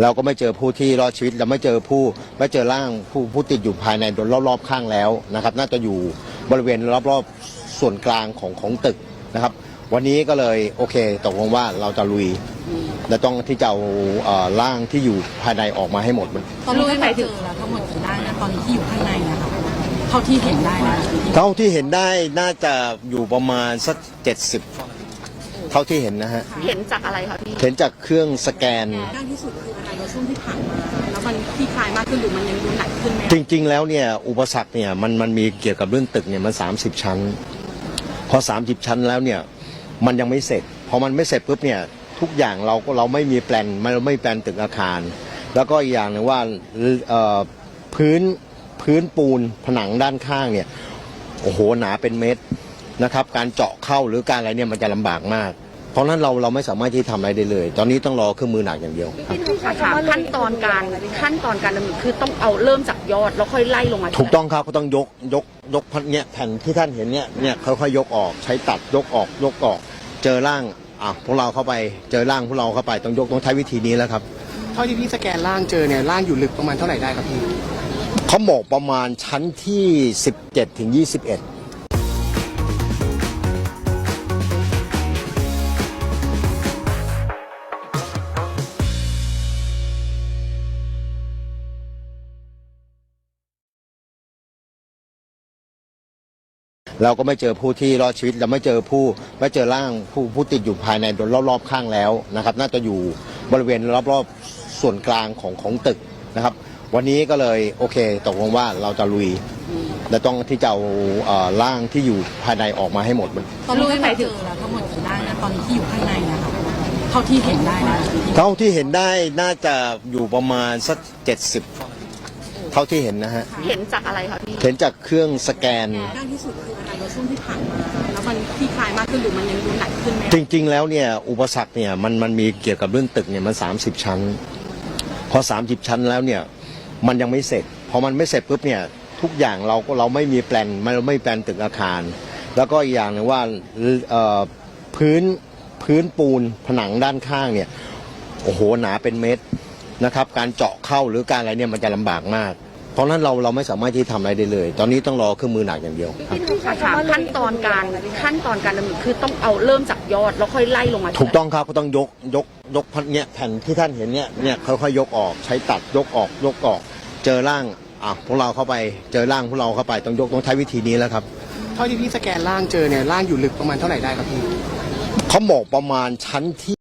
เราก็ไม่เจอผู้ที่รอดชีวิต เราไม่เจอผู้ไม่เจอร่างผู้ผู้ติดอยู่ภายในโดนรอบๆข้างแล้วนะครับ น่าจะอยู่บริเวณรอบๆส่วนกลางของของตึกนะครับ วันนี้ก็เลยโอเคตกลงว่าเราจะลุยและต้องที่จะเอาเอ่อร่างที่อยู่ภายในออกมาให้หมด ตอนนี้ไปถึงแล้วทั้งหมดกี่ได้นะตอนนี้ที่อยู่ข้างในนะคะเท่าที่เห็นได้นะเท่าที่เห็นได้น่าจะอยู่ประมาณสักเจ็ดสิบเท่าที่เห็นนะฮะ เห็นจากอะไรคะพี่ เห็นจากเครื่องสแกนด้านที่สุดคืออะไร ในช่วงที่ผ่านมาแล้วมันคลี่คลายมากขึ้นหรือมันยังดูหนักขึ้นไหมจริง ๆ แล้วเนี่ยอุปสรรคเนี่ยมันมันมีเกี่ยวกับเรื่องตึกเนี่ยมัน 30 ชั้น พอ 30 ชั้นแล้วเนี่ยมันยังไม่เสร็จพอมันไม่เสร็จปุ๊บเนี่ยทุกอย่างเราก็เราไม่มีแปลนไม่เราไม่แปลนตึกอาคาร แล้วก็อีกอย่างหนึงว่าพื้นพื้นปูนผนังด้านข้างเนี่ยโอ้โหหนาเป็นเมตรนะครับ การเจาะเข้าหรือการอะไรเนี่ยมันจะลำบากมาก เพราะฉะนั้นเราเราไม่สามารถที่จะทำอะไรได้เลย ตอนนี้ต้องรอเครื่องมือหนักอย่างเดียวครับถามขั้นตอนการขั้นตอนการดำเนินคือต้องเอาเริ่มจากยอดแล้วค่อยไล่ลงมาถูกต้องครับก็ต้องยกยกยกพันเนี่ยแผ่นที่ท่านเห็นเนี่ยเนี่ยค่อยๆยกออกใช้ตัดยกออกยกออก เจอร่างอะพวกเราเข้าไปเจอร่างพวกเราเข้าไปต้องยกต้องใช้วิธีนี้แล้วครับเท่าที่พี่สแกนล่างเจอเนี่ยล่างอยู่ลึกประมาณเท่าไหร่ได้ครับพี่ เขาบอกประมาณชั้นที่ 17ถึง21 เราก็ไม่เจอผู้ที่รอดชีวิตเราไม่เจอผู้ไม่เจอร่างผู้ผู้ติดอยู่ภายในโดนรอบๆข้างแล้วนะครับ น่าจะอยู่บริเวณรอบๆส่วนกลางของของตึกนะครับ วันนี้ก็เลยโอเคตกลงว่าเราจะลุยและต้องที่จะเอาเอ่อร่างที่อยู่ภายในออกมาให้หมด ตอนนี้ไปถึงแล้วทั้งหมดกี่ได้นะตอนนี้ที่อยู่ข้างในนะคะเท่าที่เห็นได้นะ เท่าที่เห็นได้น่าจะอยู่ประมาณสักเจ็ดสิบ เท่าที่เห็นนะฮะ เห็นจากอะไรคะพี่เห็นจากเครื่องสแกน ด้านที่สุดคืออะไรในช่วงที่ผ่านมา แล้วมันคลี่คลายมากขึ้นหรือมันยังดูหนักขึ้นไหมจริง ๆ แล้วเนี่ยอุปสรรคเนี่ยมันมันมีเกี่ยวกับเรื่องตึกเนี่ยมัน 30 ชั้น พอ 30 ชั้นแล้วเนี่ยมันยังไม่เสร็จ พอมันไม่เสร็จปุ๊บเนี่ยทุกอย่างเราก็เราไม่มีแปลนไม่เราไม่แปลนตึกอาคาร แล้วก็อีกอย่างหนึงว่าเอ่อพื้นพื้นปูนผนังด้านข้างเนี่ยโอ้โหหนาเป็นเมตร นะครับ การเจาะเข้าหรือการอะไรเนี่ยมันจะลำบากมาก เพราะฉะนั้นเราเราไม่สามารถที่จะทำอะไรได้เลย ตอนนี้ต้องรอเครื่องมือหนักอย่างเดียวครับถามขั้นตอนการขั้นตอนการดำเนินคือต้องเอาเริ่มจากยอดแล้วค่อยไล่ลงมาถูกต้องครับก็ต้องยกยกยกพันเนี่ยแผ่นที่ท่านเห็นเนี่ยเนี่ยค่อยๆยกออกใช้ตัดยกออกยกออก เจอร่างอะพวกเราเข้าไปเจอร่างพวกเราเข้าไปต้องยกต้องใช้วิธีนี้แล้วครับเท่าที่พี่สแกนล่างเจอเนี่ยล่างอยู่ลึกประมาณเท่าไหร่ได้ครับพี่ เขาบอกประมาณชั้นที่